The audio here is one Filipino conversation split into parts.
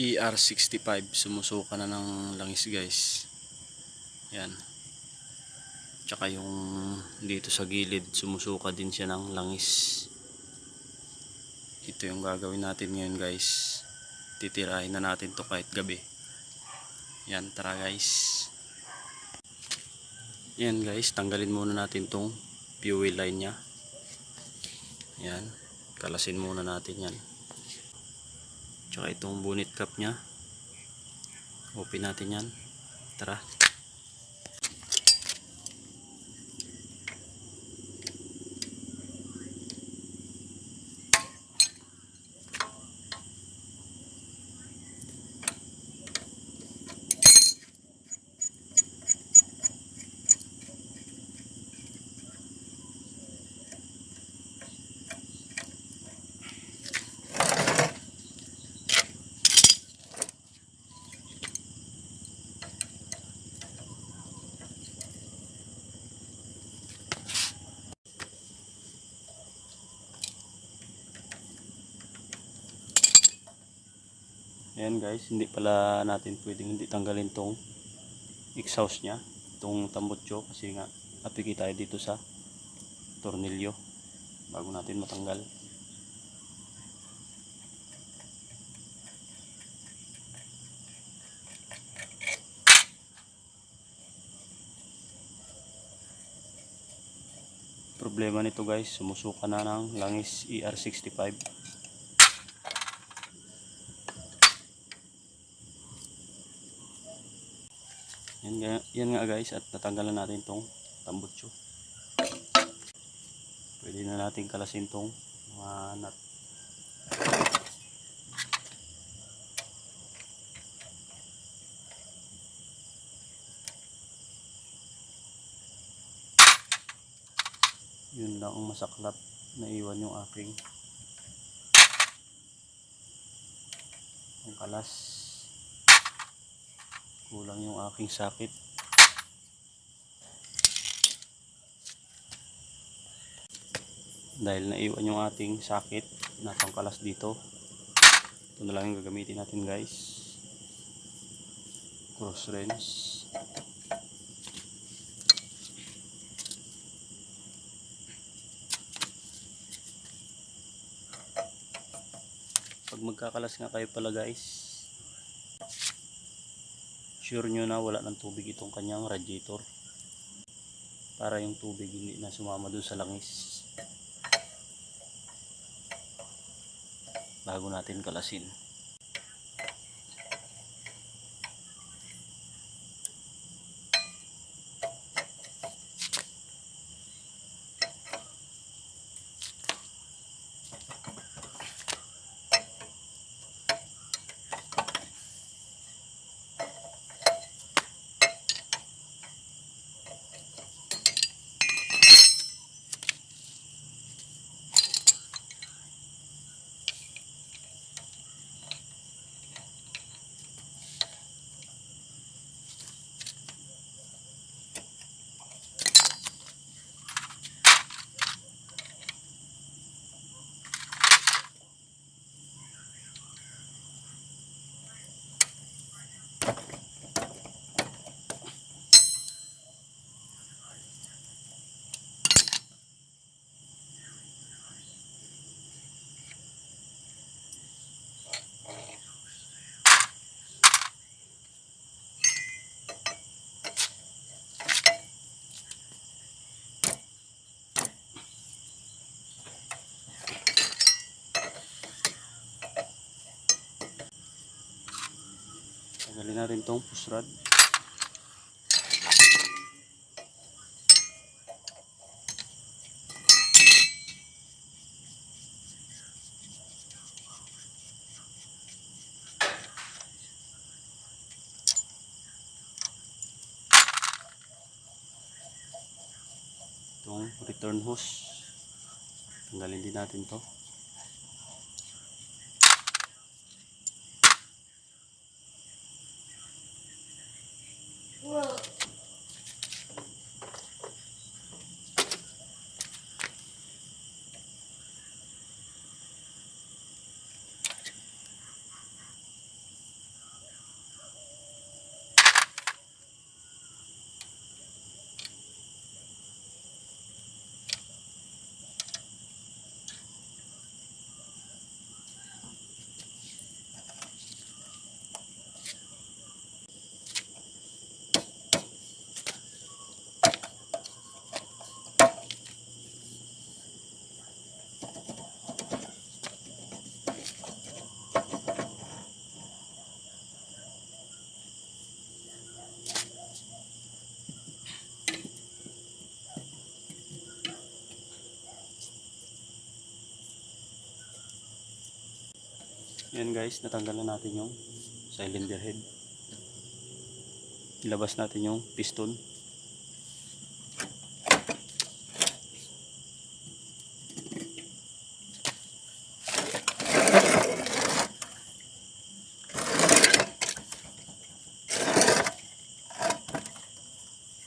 ER65 sumusuka na ng langis guys. Yan. Tsaka yung dito sa gilid sumusuka din siya ng langis. Ito yung gagawin natin ngayon guys. Titirahin na natin to kahit gabi. Yan tara guys. Yan guys. Tanggalin muna natin tong fuel line nya yan. Kalasin muna natin yan tsaka itong bonnet cap nya open natin yan. Tara Ayan guys, hindi pala natin pwedeng hindi tanggalin tong exhaust nya, tong tambutso kasi nga napiki tayo dito sa tornilyo bago natin matanggal. Problema nito guys, sumusuka na ng langis E ER65. Yan yan nga guys at natanggalan natin tong tambutso. Pwede na natin kalasin tong mga nut. Yun lang ang masaklap na iwan yung aking ang kalas kulang yung aking sakit. Dahil naiwan yung ating sakit na pangkalas dito. Ito na lang yung gagamitin natin guys. Cross wrench pag magkakalas nga kayo pala guys sure nyo na wala ng tubig itong kanyang radiator? Para yung tubig hindi na sumama dun sa langis. Bago natin kalasin tanggalin na rin tong push rod. Itong return hose. Tanggalin din natin to Yan guys, natanggal na natin yung cylinder head. Ilabas natin yung piston.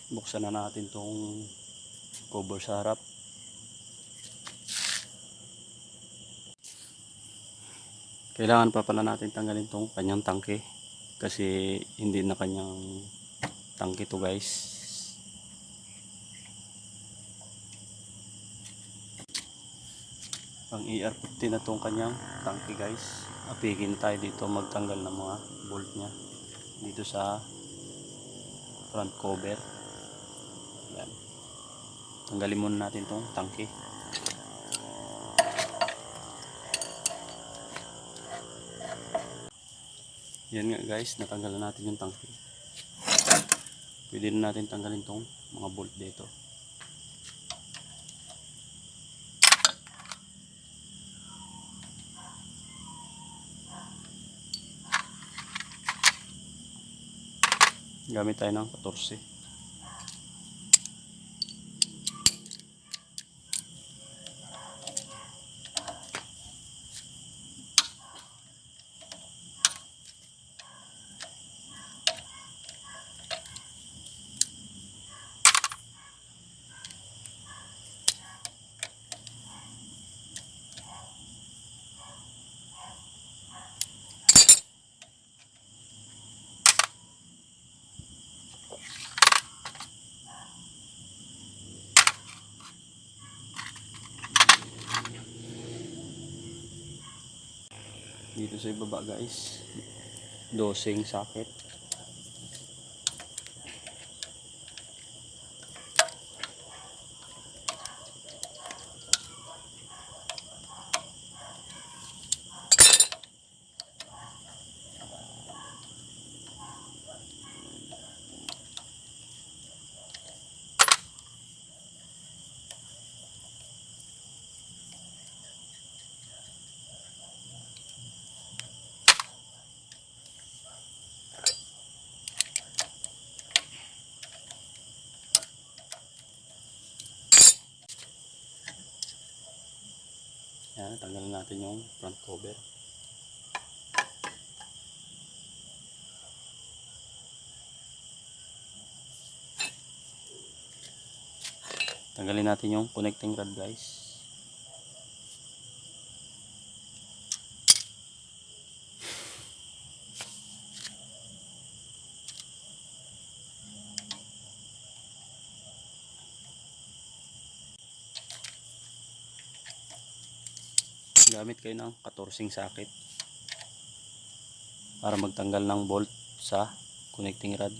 Buksan na natin tong cover sa harap. Kailangan pa pala natin tanggalin tong kanyang tangke kasi hindi na kanyang tangke to guys. Pang ER50 na tong kanyang tangke guys. Apigin tayo dito magtanggal ng mga bolt niya dito sa front cover. Yan. Tanggalin muna natin tong tangke. Yan nga guys, natanggal na natin yung tangke. Pwede na natin tanggalin tong mga bolt dito. Gamit tayo ng 14. Dito sa ibaba guys. Dosing socket yan tanggalin natin yung front cover. Tanggalin natin yung connecting rod guys gamit kayo ng 14 socket para magtanggal ng bolt sa connecting rod.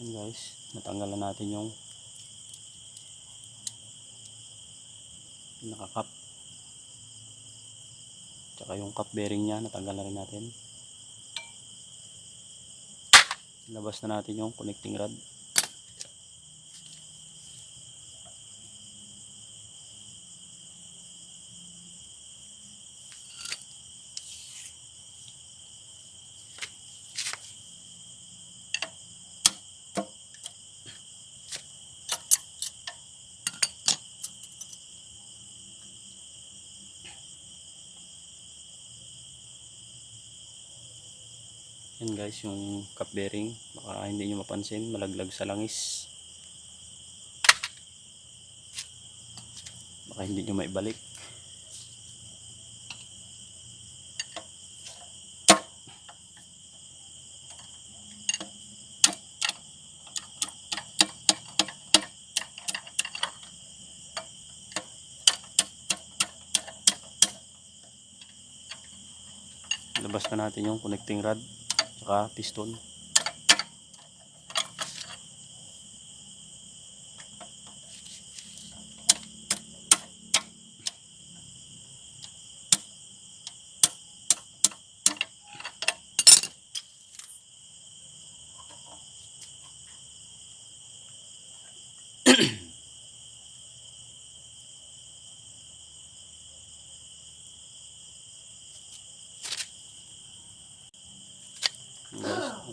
Yan guys, natanggal na natin yung nakakap tsaka yung cup bearing nya natanggal na rin natin. Labas na natin yung connecting rod yan guys yung cup bearing. Baka hindi nyo mapansin malaglag sa langis. Baka hindi nyo maibalik. Labas na natin yung connecting rod saka piston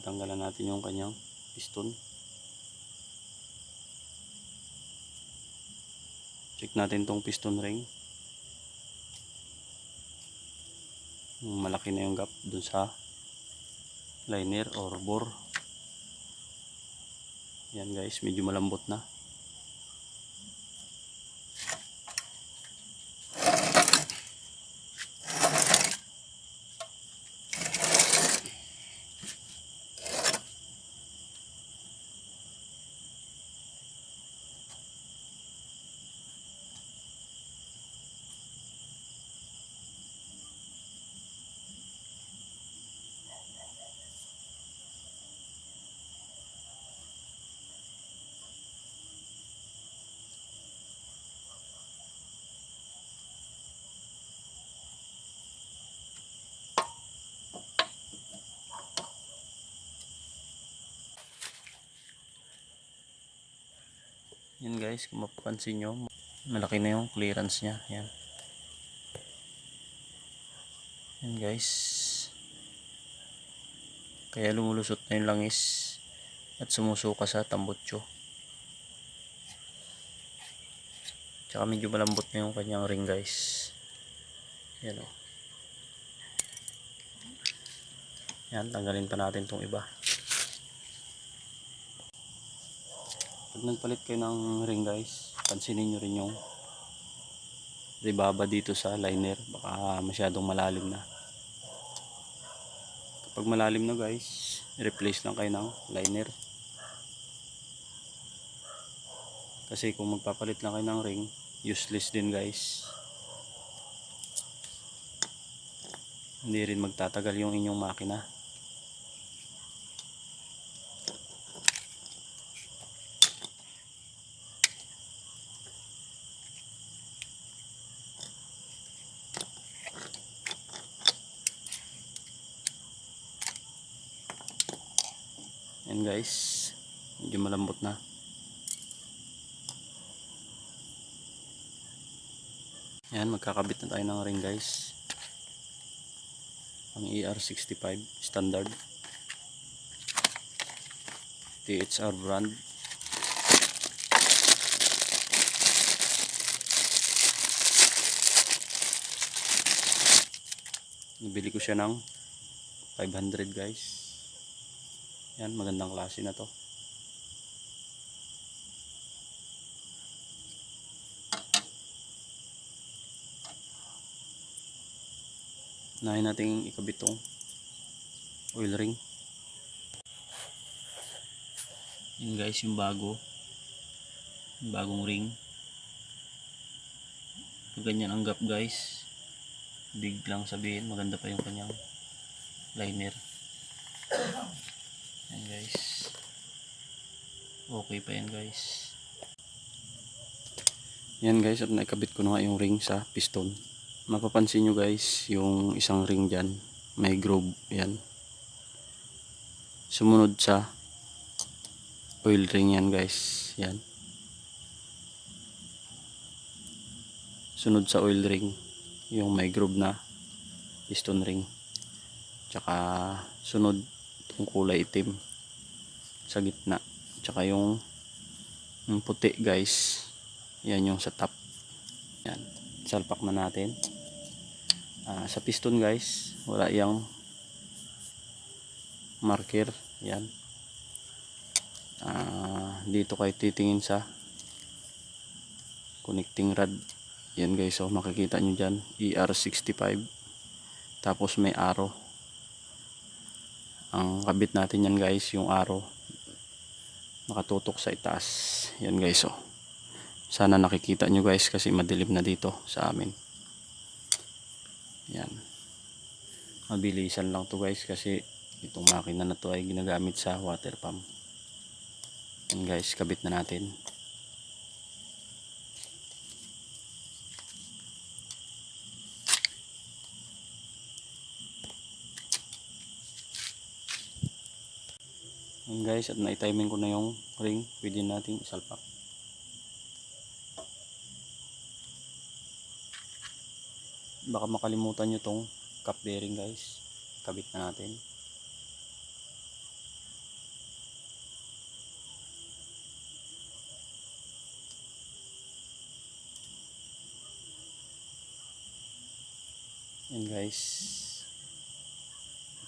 tatanggalan natin yung kanyang piston. Check natin tong piston ring. Malaki na yung gap dun sa liner or bore. Yan guys. Medyo malambot na Yan guys, kung mapapansin nyo, malaki na yung clearance niya. Yan. Yan guys. Kaya lumulusot na yung langis at sumusuka sa tambutso. Tsaka medyo malambot na yung kanyang ring guys. Yan o. Yan, tanggalin pa natin tong iba. Pag nagpalit kayo ng ring guys, pansinin nyo rin yung ribaba dito sa liner. Baka masyadong malalim na. Kapag malalim na guys, replace lang kayo ng liner. Kasi kung magpapalit lang kayo ng ring, useless din guys. Hindi rin magtatagal yung inyong makina. Yan guys, medyo malambot na. Yan, magkakabit na tayo ng ring guys. Ang ER65 standard. THR brand. Nabili ko siya ng 500 guys. Yan, magandang klase na to. Nahin natin ikabit tong oil ring. Yun guys, yung bago. Yung bagong ring. Pag ganyan ang gap guys, big lang sabihin, maganda pa yung kanyang liner. Yan guys. Okay pa yan guys. Yan guys, at naikabit ko na yung ring sa piston. Mapapansin nyo guys, yung isang ring dyan, may groove. Yan. Sumunod sa oil ring yan guys. Yan. Sunod sa oil ring, yung may groove na piston ring. Tsaka sunod yung kulay itim sa gitna tsaka yung, yung puti guys. Yan yung sa top. Yan. Salpak na natin. Ah, sa piston guys. Wala yung marker. Yan. Ah, dito kayo titingin sa connecting rod. Yan guys. So makikita nyo dyan. ER65 tapos may arrow. Ang kabit natin yan guys yung arrow nakatutok sa itaas. Yan guys oh. Sana nakikita nyo guys kasi madilim na dito sa amin. Yan. Mabilisan lang to guys kasi itong makina na to ay ginagamit sa water pump. Yan guys kabit na natin guys at naitiming ko na yung ring. Pwede nating isalpak. Baka makalimutan nyo tong cup bearing guys. Kabit na natin. Yan guys.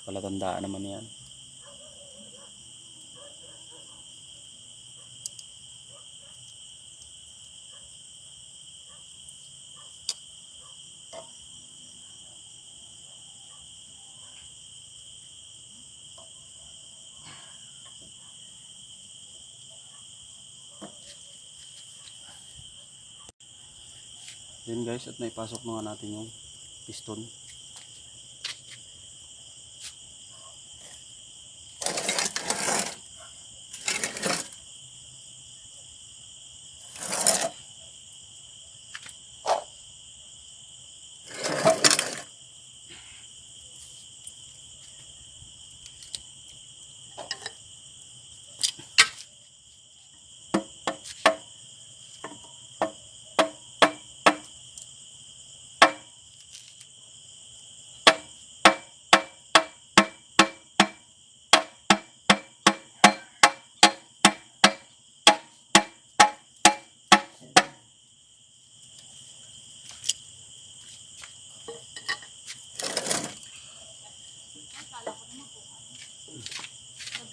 Palatandaan naman yan. Yan guys, at naipasok na natin yung piston.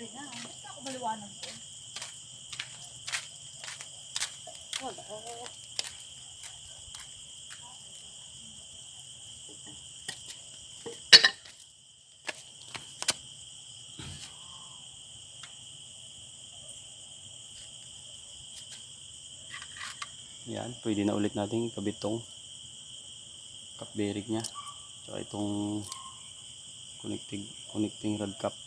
Gabi na. Ba't ako maliwanag ko? Wala. Yan, pwede na ulit natin kabit tong cap bearing niya. Tsaka itong connecting, connecting rod cap.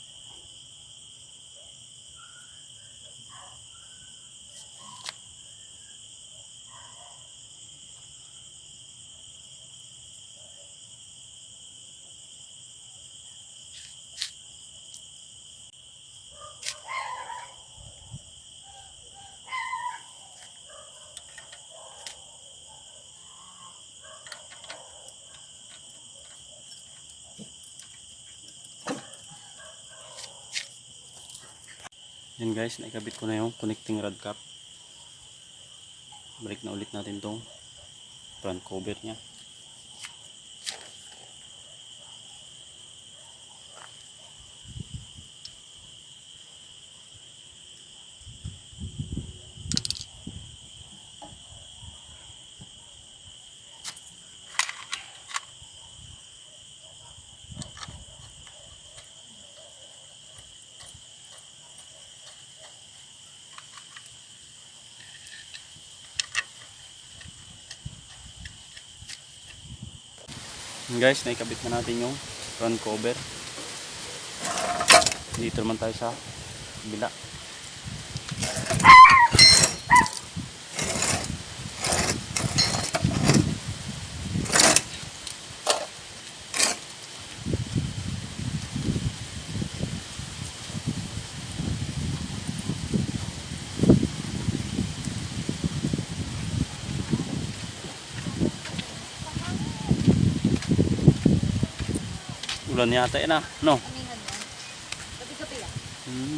Yan guys, naikabit ko na yung connecting rod cap. Balik na ulit natin tong front cover niya. Guys, naikabit na natin yung front cover. Dito naman tayo sa bila. Ulan yata yun ah. No? Gabi-gabi yan. Hmm.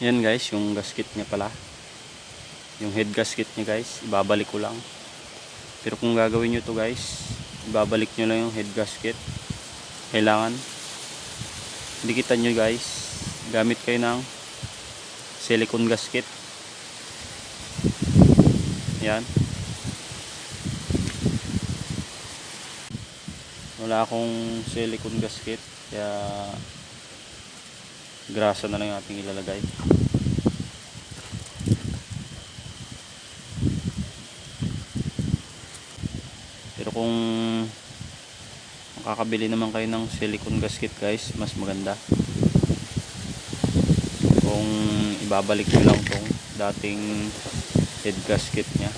Yan guys, yung gasket niya pala. Yung head gasket niya guys, ibabalik ko lang. Pero kung gagawin nyo to guys, ibabalik nyo lang yung head gasket. Kailangan, dikitan nyo guys, gamit kayo ng silicone gasket. Yan. Wala akong silicone gasket, kaya grasa na lang ating ilalagay. Pero kung makakabili naman kayo ng silicone gasket guys, mas maganda. Kung ibabalik nyo lang tong dating head gasket nya.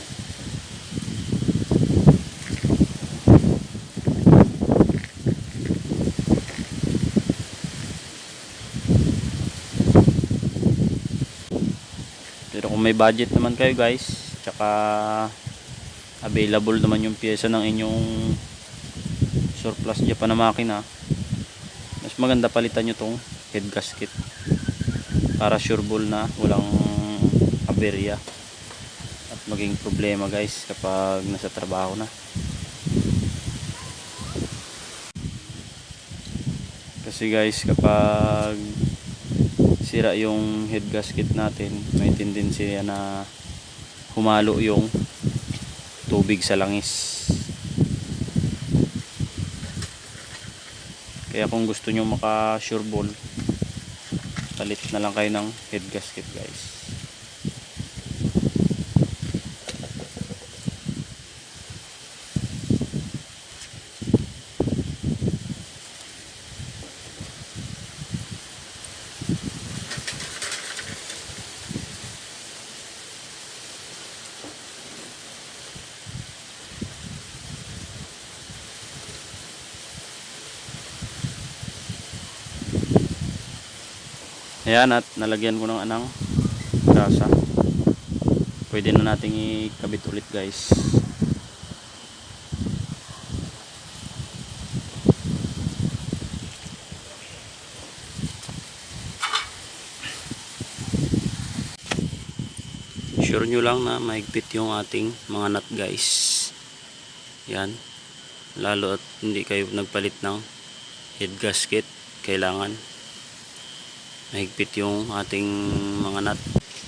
Pero may budget naman kayo guys, tsaka available naman yung pyesa ng inyong surplus Japan na makina, mas maganda palitan nyo tong head gasket. Para sureball na walang aberya. At maging problema guys kapag nasa trabaho na. Kasi guys kapag sira yung head gasket natin. May tendency na humalo yung tubig sa langis. Kaya kung gusto nyo maka sure ball palit na lang kayo ng head gasket guys Ayan at nalagyan ko ng anang grasa. Pwede na nating ikabit ulit guys. Sure nyo lang na mahigpit yung ating mga nut guys. Yan. Lalo at hindi kayo nagpalit ng head gasket. Kailangan mahigpit yung ating mga nut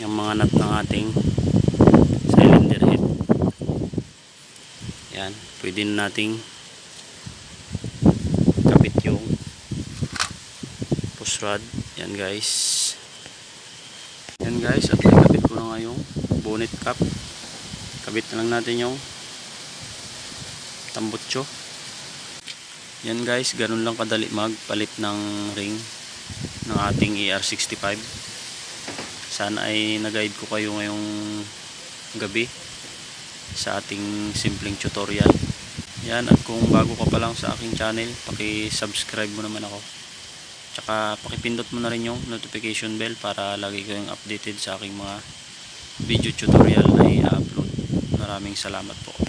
yung mga nut ng ating cylinder head. Yan pwede na nating kapit yung push rod. Yan guys. Yan guys at nakabit ko na nga yung bonnet cap. Kabit na lang natin yung tambutso yan guys ganun lang kadali magpalit ng ring ng ating ER65 sana ay nag-guide ko kayo ngayong gabi sa ating simpleng tutorial. Yan at kung bago ka pa lang sa aking channel paki-subscribe mo naman ako. Tsaka pakipindot mo na rin yung notification bell para lagi kayong updated sa aking mga video tutorial na i-upload. Maraming salamat po